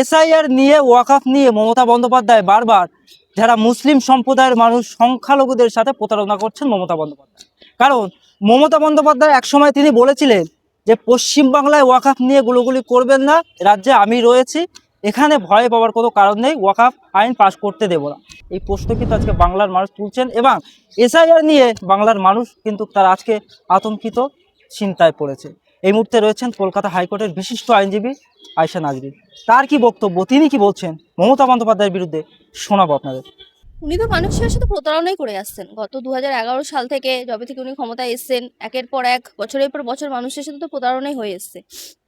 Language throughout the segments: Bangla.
এসআইআর নিয়ে, ওয়াকাফ নিয়ে মমতা বন্দ্যোপাধ্যায় বারবার যারা মুসলিম সম্প্রদায়ের মানুষ, সংখ্যালঘুদের সাথে প্রতারণা করছেন মমতা বন্দ্যোপাধ্যায়। কারণ মমতা বন্দ্যোপাধ্যায় একসময় তিনি বলেছিলেন যে পশ্চিমবাংলায় ওয়াকাফ নিয়ে গুলোগুলি করবেন না, রাজ্যে আমি রয়েছি, এখানে ভয় পাওয়ার কোনো কারণ নেই, ওয়াকাফ আইন পাশ করতে দেব না। এই প্রশ্ন কিন্তু আজকে বাংলার মানুষ তুলছেন এবং এসআইআর নিয়ে বাংলার মানুষ কিন্তু তার আজকে আতঙ্কিত চিন্তায় পড়েছে। এই মুহূর্তে রয়েছেন কলকাতা হাইকোর্টের বিশিষ্ট আইনজীবী আয়শা নাজরিন তার কি বক্তব্য? তিনি কি বলছেন? মমতা বন্দ্যোপাধ্যায়ের বিরুদ্ধে শোনাবো আপনাদের। উনি তো মানুষের সাথে প্রতারণাই করে আসছেন। গত দু হাজার এগারো সাল থেকে যবে থেকে উনি ক্ষমতায় এসেছেন, একের পর এক, বছরের পর বছর মানুষের সাথে তো প্রতারণাই হয়ে এসছে।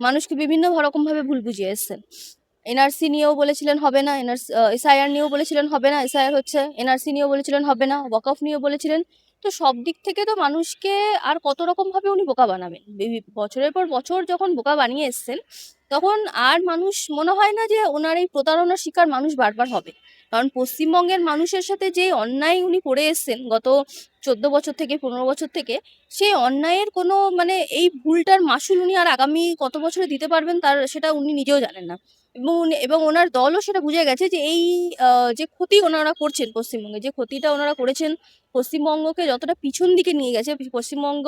মানুষকে বিভিন্ন রকমভাবে ভুল বুঝিয়ে এসছেন। এনআরসি নিয়েও বলেছিলেন হবে না, এনআরসি এসআইআর নিয়েও বলেছিলেন হবে না, এসআইআর হচ্ছে, এনআরসি নিয়েও বলেছিলেন হবে না, ওয়াকফ নিয়েও বলেছিলেন তো সব দিক থেকে তো মানুষকে আর কত রকমভাবে উনি বোকা বানাবেন। বছরের পর বছর যখন বোকা বানিয়ে এসছেন, তখন আর মানুষ মনে হয় না যে ওনার এই প্রতারণার শিকার মানুষ বারবার হবে। কারণ পশ্চিমবঙ্গের মানুষের সাথে যে অন্যায় উনি করে এসছেন গত চোদ্দ বছর থেকে, পনেরো বছর থেকে, সেই অন্যায়ের কোনো মানে এই ভুলটার মাসুল উনি আর আগামী কত বছরে দিতে পারবেন তার সেটা উনি নিজেও জানেন না। এবং এবং ওনার দলও সেটা বুঝে গেছে যে এই যে ক্ষতি ওনারা করছেন পশ্চিমবঙ্গে, যে ক্ষতিটা ওনারা করেছেন পশ্চিমবঙ্গকে যতটা পিছন দিকে নিয়ে গেছে পশ্চিমবঙ্গ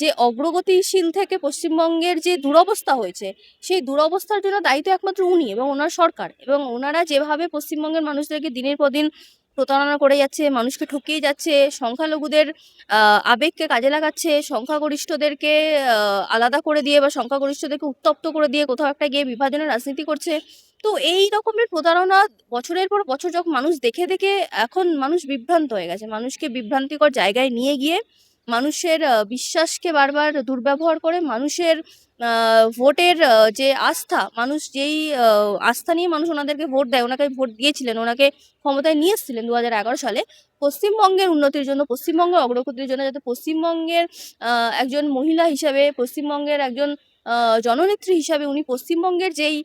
যে অগ্রগতিশীল থেকে পশ্চিমবঙ্গের যে দুরবস্থা হয়েছে, সেই দুরবস্থার জন্য দায়িত্ব একমাত্র উনি এবং ওনার সরকার এবং ওনারা যেভাবে পশ্চিমবঙ্গের মানুষদেরকে দিনের পর দিন প্রতারণা করে যাচ্ছে, মানুষকে ঠকিয়ে যাচ্ছে, সংখ্যালঘুদের আবেগকে কাজে লাগাচ্ছে, সংখ্যাগরিষ্ঠদেরকে আলাদা করে দিয়ে বা সংখ্যাগরিষ্ঠদেরকে উত্তপ্ত করে দিয়ে কোথাও একটা গিয়ে বিভাজনের রাজনীতি করছে। তো এই রকমের প্রতারণা বছরের পর বছর যখন মানুষ দেখে দেখে এখন মানুষ বিভ্রান্ত হয়ে গেছে। মানুষকে বিভ্রান্তিকর জায়গায় নিয়ে গিয়ে মানুষের বিশ্বাসকে বারবার দুর্ব্যবহার করে মানুষের ভোটের যে আস্থা, মানুষ যেই আস্থা নিয়ে মানুষ ওনাদেরকে ভোট দেয়, ওনাকে ভোট দিয়েছিলেন, ওনাকে ক্ষমতায় নিয়ে এসেছিলেন দু হাজার এগারো সালে, পশ্চিমবঙ্গের উন্নতির জন্য, পশ্চিমবঙ্গের অগ্রগতির জন্য, যাতে পশ্চিমবঙ্গের একজন মহিলা হিসাবে, পশ্চিমবঙ্গের একজন জননেত্রী হিসাবে উনি পশ্চিমবঙ্গের যেই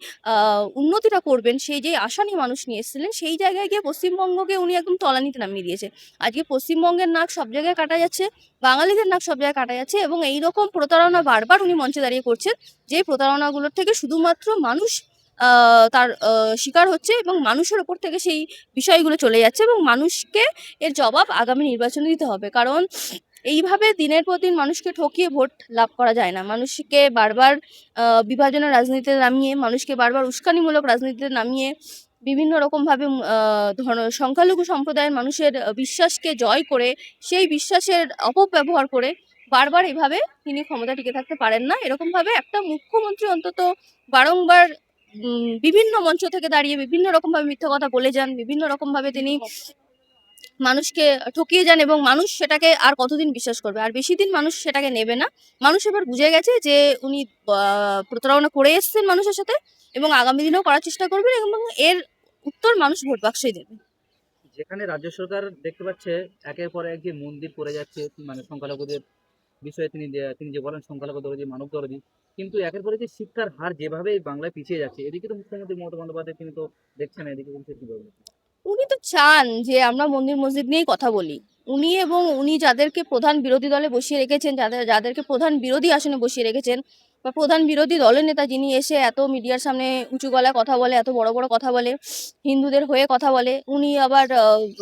উন্নতিটা করবেন, সেই যেই আশা নিয়ে মানুষ নিয়ে এসেছিলেন, সেই জায়গায় গিয়ে পশ্চিমবঙ্গকে উনি একদম তলানিতে নামিয়ে দিয়েছে। আজকে পশ্চিমবঙ্গের নাক সব জায়গায় কাটা যাচ্ছে, বাঙালিদের নাক সব জায়গায় কাটা যাচ্ছে এবং এই রকম প্রতারণা বারবার উনি মঞ্চে দাঁড়িয়ে করছেন, যে প্রতারণাগুলোর থেকে শুধুমাত্র মানুষ তার শিকার হচ্ছে এবং মানুষের ওপর থেকে সেই বিষয়গুলো চলে যাচ্ছে এবং মানুষকে এর জবাব আগামী নির্বাচনে দিতে হবে। কারণ এইভাবে দিনের পর দিন মানুষকে ঠকিয়ে ভোট লাভ করা যায় না। মানুষকে বারবার বিভাজনের রাজনীতিতে নামিয়ে, মানুষকে বারবার উস্কানিমূলক রাজনীতিতে নামিয়ে, বিভিন্ন রকমভাবে সংখ্যালঘু সম্প্রদায়ের মানুষের বিশ্বাসকে জয় করে, সেই বিশ্বাসের অপব্যবহার করে বারবার এভাবে তিনি ক্ষমতা টিকে থাকতে পারেন না। এরকমভাবে একটা মুখ্যমন্ত্রী অন্তত বারংবার বিভিন্ন মঞ্চ থেকে দাঁড়িয়ে, বিভিন্ন রকমভাবে মিথ্যা কথা বলে যান, বিভিন্ন রকমভাবে তিনি মানুষকে ঠকিয়ে যান এবং মানুষ সেটাকে আর কতদিন বিশ্বাস করবে? আর বেশি দিন মানুষ সেটাকে নেবে না। মানুষ এবার বুঝে গেছে যে উনি প্রতারণা করে এসেছেন মানুষের সাথে এবং আগামী দিনেও করার চেষ্টা করবেন এবং এর উত্তর মানুষ ভোট বাক্সেই দেবে। যেখানে রাজ্য সরকার দেখতে পাচ্ছে, একের পর এক যে মন্দির পড়ে যাচ্ছে মানে সংখ্যালঘুদের বিষয়ে তিনি তিনি যে বলেন সংখ্যালঘু দরদি মানব দরদি কিন্তু একের পরে যে শিক্ষার হার যেভাবে বাংলায় পিছিয়ে যাচ্ছে, এদিকে তো মুখ্যমন্ত্রী মমতা বন্দ্যোপাধ্যায়, তিনি তো দেখছেন এদিকে কিন্তু উনি তো চান যে আমরা মন্দির মসজিদ নিয়েই কথা বলি। উনি এবং উনি যাদেরকে প্রধান বিরোধী দলে বসিয়ে রেখেছেন, যাদের, যাদেরকে প্রধান বিরোধী আসনে বসিয়ে রেখেছেন বা প্রধান বিরোধী দলের নেতা যিনি এসে এত মিডিয়ার সামনে উঁচু গলায় কথা বলে, এত বড় বড় কথা বলে, হিন্দুদের হয়ে কথা বলে, উনি আবার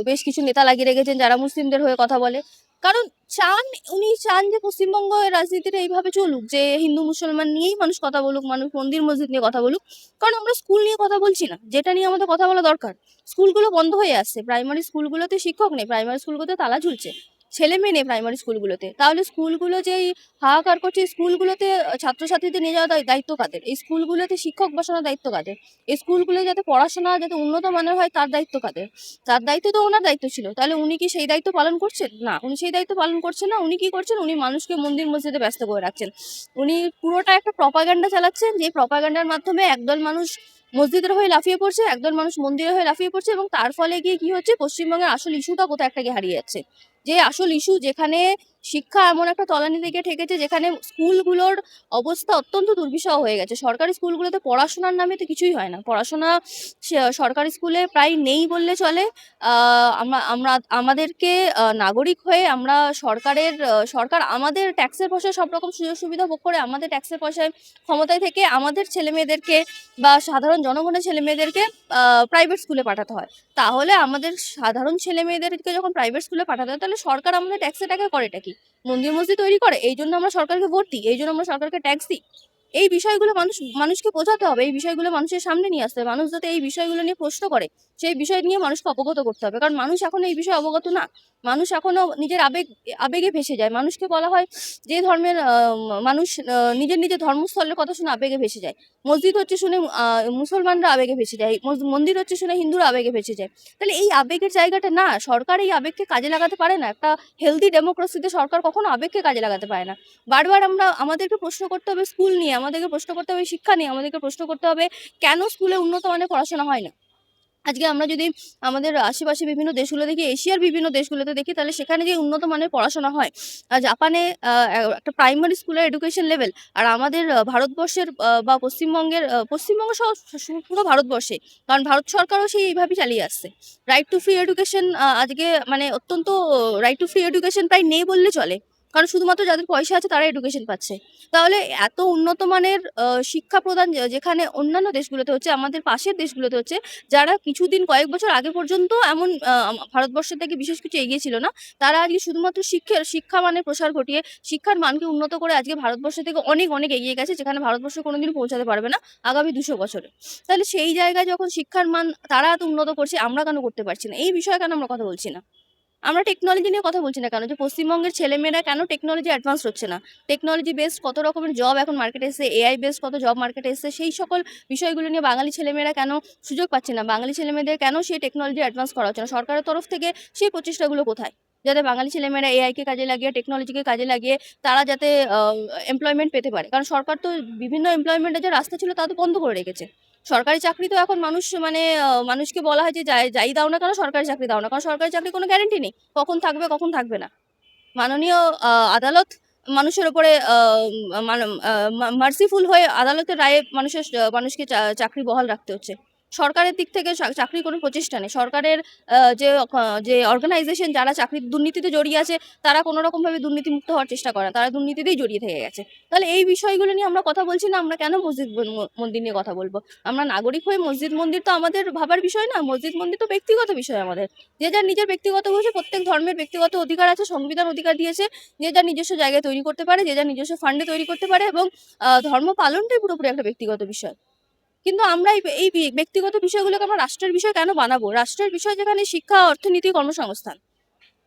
বেশ কিছু নেতা লাগিয়ে রেখেছেন যারা মুসলিমদের হয়ে কথা বলে। কারণ চান, উনি চান যে পশ্চিমবঙ্গ রাজনীতিটা এইভাবে চলুক, যে হিন্দু মুসলমান নিয়েই মানুষ কথা বলুক, মানুষ মন্দির মসজিদ নিয়ে কথা বলুক। কারণ আমরা স্কুল নিয়ে কথা বলছি না, যেটা নিয়ে আমাদের কথা বলা দরকার। স্কুলগুলো বন্ধ হয়ে আসছে প্রাইমারি স্কুলগুলোতে শিক্ষক নেই প্রাইমারি স্কুলগুলোতে তালা ঝুলছে। ছেলে মেয়ে নেই প্রাইমারি স্কুলগুলোতে তাহলে স্কুলগুলো যেই হাহাকার করছে স্কুলগুলোতে ছাত্রছাত্রীদের নিয়ে যাওয়া দায়- দায়িত্ব কাদের? এই স্কুলগুলোতে শিক্ষক বসানোর দায়িত্ব কাদের? এই স্কুলগুলো যাতে পড়াশোনা যাতে উন্নত মানের হয়, তার দায়িত্ব কাদের? তার দায়িত্ব তো ওনার দায়িত্ব ছিল। তাহলে উনি কি সেই দায়িত্ব পালন করছেন? না, উনি সেই দায়িত্ব পালন করছেন না। উনি কি করছেন? উনি মানুষকে মন্দির মসজিদে ব্যস্ত করে রাখছেন। উনি পুরোটা একটা প্রপাগান্ডা চালাচ্ছেন, যে প্রপাগান্ডার মাধ্যমে একদল মানুষ মসজিদের হয়ে লাফিয়ে পড়ছে, একদল মানুষ মন্দিরের হয়ে লাফিয়ে পড়ছে এবং তার ফলে গিয়ে কি হচ্ছে? পশ্চিমবঙ্গের আসল ইস্যুটা কোথায় একটা গিয়ে হারিয়ে যাচ্ছে। যে আসল ইস্যু যেখানে শিক্ষা এমন একটা তলানি থেকে ঠেকেছে যেখানে স্কুলগুলোর অবস্থা অত্যন্ত দুর্বিষহ হয়ে গেছে। সরকারি স্কুলগুলোতে পড়াশোনার নামে তো কিছুই হয় না। পড়াশোনা সরকারি স্কুলে প্রায় নেই বললে চলে। আমরা আমরা, আমাদেরকে নাগরিক হয়ে আমরা সরকারের সরকার আমাদের ট্যাক্সের পয়সায় সব রকম সুযোগ সুবিধা ভোগ করে আমাদের ট্যাক্সের পয়সায় ক্ষমতায় থেকে আমাদের ছেলে মেয়েদেরকে বা সাধারণ জনগণের ছেলে মেয়েদেরকে প্রাইভেট স্কুলে পাঠাতে হয়। তাহলে আমাদের সাধারণ ছেলে মেয়েদেরকে যখন প্রাইভেট স্কুলে পাঠাতে হয়, তাহলে সরকার আমাদের ট্যাক্সের টাকা করেটা কি? মন্দির মসজিদ তৈরি করে এই জন্য আমরা সরকারকে ভোট দিই এই জন্য আমরা সরকারকে ট্যাক্স দিই। এই বিষয়গুলো মানুষ, মানুষকে বোঝাতে হবে, এই বিষয়গুলো মানুষের সামনে নিয়ে আসতে হবে। মানুষ যাতে এই বিষয়গুলো নিয়ে প্রশ্ন করে, সেই বিষয় নিয়ে মানুষকে অবগত করতে হবে। কারণ মানুষ এখন এই বিষয়ে অবগত না। মানুষ এখনও নিজের আবেগ, আবেগে ভেসে যায়। মানুষকে বলা হয় যে ধর্মের মানুষ নিজের নিজের ধর্মস্থলের কথা শুনে আবেগে ভেসে যায়। মসজিদ হচ্ছে শুনে মুসলমানরা আবেগে ভেসে যায়। মন্দির হচ্ছে শুনে হিন্দুরা আবেগে ভেসে যায়। তাহলে এই আবেগের জায়গাটা না, সরকার এই আবেগকে কাজে লাগাতে পারে না। একটা হেলদি ডেমোক্রেসিতে সরকার কখনো আবেগকে কাজে লাগাতে পারে না। বারবার আমরা, আমাদেরকে প্রশ্ন করতে হবে স্কুল নিয়ে। আমাদেরকে প্রশ্ন করতে হবে, শিক্ষা নিয়ে আমাদেরকে প্রশ্ন করতে হবে, কেন স্কুলে উন্নত মানের পড়াশোনা হয় না? আজকে আমরা যদি আমাদের আশেপাশে বিভিন্ন দেশগুলো দেখি, এশিয়ার বিভিন্ন দেশগুলোতে দেখি, তাহলে সেখানে যে উন্নত মানের পড়াশোনা হয় জাপানে একটা প্রাইমারি স্কুলের এডুকেশন লেভেল আর আমাদের ভারতবর্ষের বা পশ্চিমবঙ্গের পশ্চিমবঙ্গ সহ পুরো ভারতবর্ষে, কারণ ভারত সরকারও সেই এইভাবেই চালিয়ে আসছে। রাইট টু ফ্রি এডুকেশন আজকে মানে অত্যন্ত রাইট টু ফ্রি এডুকেশন প্রায় নেই বললে চলে। কারণ শুধুমাত্র যাদের পয়সা আছে তারা এডুকেশন পাচ্ছে। তাহলে এত উন্নত মানের শিক্ষা প্রদান যেখানে অন্যান্য দেশগুলোতে হচ্ছে, আমাদের পাশের দেশগুলোতে হচ্ছে, যারা কিছুদিন কয়েক বছর আগে পর্যন্ত এমন ভারতবর্ষের থেকে বিশেষ কিছু এগিয়ে ছিল না, তারা আজকে শুধুমাত্র শিক্ষার, শিক্ষা মানের প্রসার ঘটিয়ে শিক্ষার মানকে উন্নত করে আজকে ভারতবর্ষ থেকে অনেক অনেক এগিয়ে গেছে, যেখানে ভারতবর্ষ কোনোদিনও পৌঁছাতে পারবে না আগামী দুশো বছরে। তাহলে সেই জায়গায় যখন শিক্ষার মান তারা এত উন্নত করছে, আমরা কেন করতে পারছি না? এই বিষয়ে কেন আমরা কথা বলছি না? আমরা টেকনোলজি নিয়ে কথা বলছি না কেন? যে পশ্চিমবঙ্গের ছেলেমেয়েরা কেন টেকনোলজি অ্যাডভান্স হচ্ছে না? টেকনোলজি বেসড কত রকমের জব এখন মার্কেটে এসেছে? এআই বেসড কত জব মার্কেটে এসেছে? সেই সকল বিষয়গুলো নিয়ে বাঙালি ছেলেমেয়েরা কেন সুযোগ পাচ্ছে না? বাঙালি ছেলেমেয়েদের কেন সেই টেকনোলজি অ্যাডভান্স করা হচ্ছে না? সরকারের তরফ থেকে সেই প্রচেষ্টাগুলো কোথায়? যাতে বাঙালি ছেলেমেয়েরা এআইকে কাজে লাগিয়ে টেকনোলজিকে কাজে লাগিয়ে তারা যাতে এমপ্লয়মেন্ট পেতে পারে। কারণ সরকার তো বিভিন্ন এমপ্লয়মেন্টের যে রাস্তা ছিল তা তো বন্ধ করে রেখেছে। সরকারি চাকরি তো এখন মানুষ মানে মানুষকে বলা হয় যে যাই দাও না কেন সরকারি চাকরি দাও না কারণ সরকারি চাকরি কোনো গ্যারেন্টি নেই। কখন থাকবে কখন থাকবে না। মাননীয় আদালত মানুষের ওপরে মার্সিফুল হয়ে আদালতের রায়ে মানুষের মানুষকে চাকরি বহাল রাখতে হচ্ছে। সরকারের দিক থেকে চাকরির কোনো প্রচেষ্টা নেই। সরকারের যে যে অর্গানাইজেশন যারা চাকরির দুর্নীতিতে জড়িয়ে আছে, তারা কোনো রকমভাবে দুর্নীতিমুক্ত হওয়ার চেষ্টা করে তারা দুর্নীতিতেই জড়িয়ে থেকে গেছে। তাহলে এই বিষয়গুলো নিয়ে আমরা কথা বলছি না, আমরা কেন মসজিদ মন্দির নিয়ে কথা বলব? আমরা নাগরিক হয়ে মসজিদ মন্দির তো আমাদের ভাবার বিষয় না। মসজিদ মন্দির তো ব্যক্তিগত বিষয় আমাদের। যে যার নিজের ব্যক্তিগত বসে প্রত্যেক ধর্মের ব্যক্তিগত অধিকার আছে, সংবিধান অধিকার দিয়েছে, যে যার নিজস্ব জায়গায় তৈরি করতে পারে, যে যার নিজস্ব ফান্ডে তৈরি করতে পারে এবং ধর্ম পালনটাই পুরোপুরি একটা ব্যক্তিগত বিষয়। কিন্তু আমরা এই ব্যক্তিগত বিষয়গুলোকে আমরা রাষ্ট্রের বিষয় কেন বানাবো? রাষ্ট্রের বিষয় যেখানে শিক্ষা, অর্থনীতি, কর্মসংস্থান।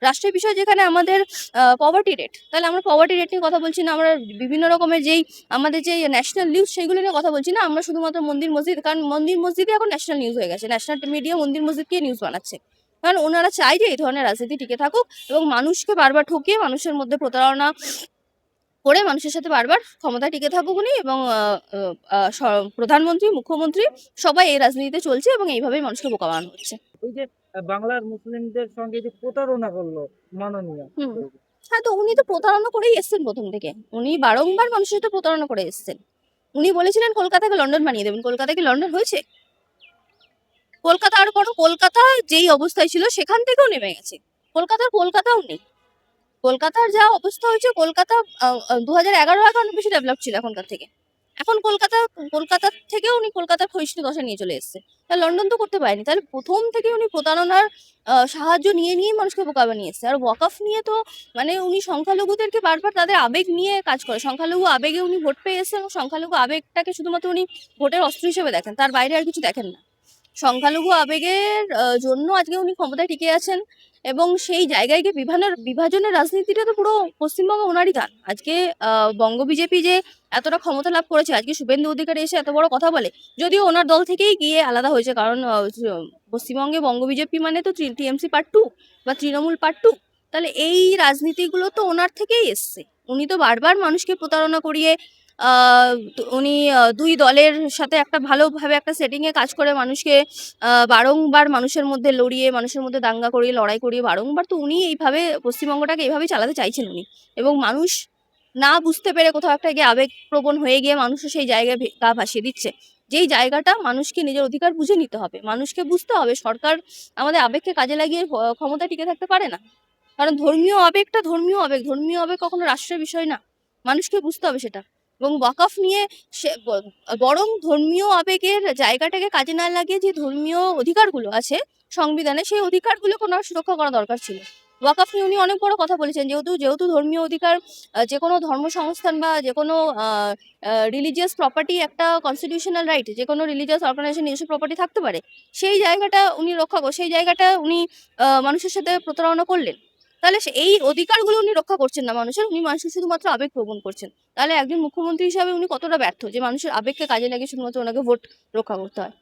রাষ্ট্রের বিষয় যেখানে আমাদের পভার্টি রেট তাহলে আমরা পভার্টি রেট নিয়ে কথা বলছি না, আমরা বিভিন্ন রকমের যেই, আমাদের যে ন্যাশনাল নিউজ সেগুলো নিয়ে কথা বলছি না, আমরা শুধুমাত্র মন্দির মসজিদ, কারণ মন্দির মসজিদে এখন ন্যাশনাল নিউজ হয়ে গেছে। ন্যাশনাল মিডিয়া মন্দির মসজিদকে নিউজ বানাচ্ছে। কারণ ওনারা চাই যে এই ধরনের রাজনীতি টিকে থাকুক এবং মানুষকে বারবার ঠকিয়ে মানুষের মধ্যে প্রতারণা করে মানুষের সাথে বারবার ক্ষমতা টিকে থাকুক উনি এবং প্রধানমন্ত্রী মুখ্যমন্ত্রী সবাই এই রাজনীতিতে চলছে এবং এইভাবেই মানুষকে বোকা বানানো হচ্ছে। এই যে বাংলার মুসলিমদের সঙ্গে যে প্রতারণা করল মাননীয়। হ্যাঁ তো উনি তো প্রতারণা করেই এসেছেন প্রথম থেকে। উনি বারংবার মানুষের সাথে প্রতারণা করে এসেছেন। উনি বলেছিলেন কলকাতাকে লন্ডন বানিয়ে দেবেন। কলকাতা কি লন্ডন হয়েছে? কলকাতা আর কোনো কলকাতা যেই অবস্থায় ছিল সেখান থেকেও নেমে গেছে। কলকাতার কলকাতাও নেই। কলকাতার যা অবস্থা হয়েছে, কলকাতা দু হাজার এগারো অনেক বেশি ডেভেলপ ছিল এখনকার থেকে। এখন কলকাতা কলকাতার থেকে উনি কলকাতার ক্ষয়িষ্ণু দশা নিয়ে চলে এসেছে। তাহলে লন্ডন তো করতে পারেনি। তাহলে প্রথম থেকে উনি প্রতারণার সাহায্য নিয়ে নিয়ে মানুষকে বোকা বানিয়ে এসেছে আর ওয়াকফ নিয়ে তো মানে উনি সংখ্যালঘুদেরকে বারবার তাদের আবেগ নিয়ে কাজ করে। সংখ্যালঘু আবেগে উনি ভোট পেয়ে এসেছেন এবং সংখ্যালঘু আবেগটাকে শুধুমাত্র উনি ভোটের অস্ত্র হিসেবে দেখেন। তার বাইরে আর কিছু দেখেন না। সংখ্যালঘু আবেগের জন্য আজকে উনি ক্ষমতায় টিকে আছেন। এবং সেই জায়গায় গিয়ে বিভাজনের বিভাজনের রাজনীতিটা তো পুরো পশ্চিমবঙ্গ ওনারই দান আজকে বঙ্গ বিজেপি যে এতটা ক্ষমতা লাভ করেছে, আজকে শুভেন্দু অধিকারী এসে এত বড় কথা বলে, যদিও ওনার দল থেকেই গিয়ে আলাদা হয়েছে, কারণ পশ্চিমবঙ্গে বঙ্গ বিজেপি মানে তো টিএমসি পার্ট টু বা তৃণমূল পার্ট টু তাহলে এই রাজনীতিগুলো তো ওনার থেকেই এসছে। উনি তো বারবার মানুষকে প্রতারণা করিয়ে উনি দুই দলের সাথে একটা ভালোভাবে একটা সেটিংয়ে কাজ করে মানুষকে বারংবার মানুষের মধ্যে লড়িয়ে, মানুষের মধ্যে দাঙ্গা করিয়ে, লড়াই করিয়ে বারংবার তো উনি এইভাবে পশ্চিমবঙ্গটাকে এইভাবেই চালাতে চাইছেন উনি। এবং মানুষ না বুঝতে পেরে কোথাও একটা গিয়ে আবেগপ্রবণ হয়ে গিয়ে মানুষও সেই জায়গায় গা ভাসিয়ে দিচ্ছে। যেই জায়গাটা মানুষকে নিজের অধিকার বুঝে নিতে হবে। মানুষকে বুঝতে হবে সরকার আমাদের আবেগকে কাজে লাগিয়ে ক্ষমতা টিকে থাকতে পারে না। কারণ ধর্মীয় আবেগটা ধর্মীয় আবেগ ধর্মীয় আবেগ কখনো রাষ্ট্রের বিষয় না। মানুষকে বুঝতে হবে সেটা। এবং ওয়াকফ নিয়ে সে বরং ধর্মীয় আবেগের জায়গাটাকে কাজে না লাগিয়ে যে ধর্মীয় অধিকারগুলো আছে সংবিধানে, সেই অধিকারগুলো কোনো সুরক্ষা করা দরকার ছিল। ওয়াকফ নিয়ে উনি অনেক বড় কথা বলেছেন। যেহেতু যেহেতু ধর্মীয় অধিকার যে কোনো ধর্ম সংস্থান বা যে কোনো রিলিজিয়াস প্রপার্টি একটা কনস্টিটিউশনাল রাইট যে কোনো রিলিজিয়াস অর্গানাইজেশন নিজস্ব প্রপার্টি থাকতে পারে, সেই জায়গাটা উনি রক্ষা সেই জায়গাটা উনি মানুষের সাথে প্রতারণা করলেন। তাহলে এই অধিকারগুলো উনি রক্ষা করছেন না মানুষের, উনি মানুষের শুধুমাত্র আবেগ প্রবণ করছেন। তাহলে একজন মুখ্যমন্ত্রী হিসাবে উনি কতটা ব্যর্থ যে মানুষের আবেগকে কাজে লাগিয়ে শুধুমাত্র ওনাকে ভোট রক্ষা করতে হয়?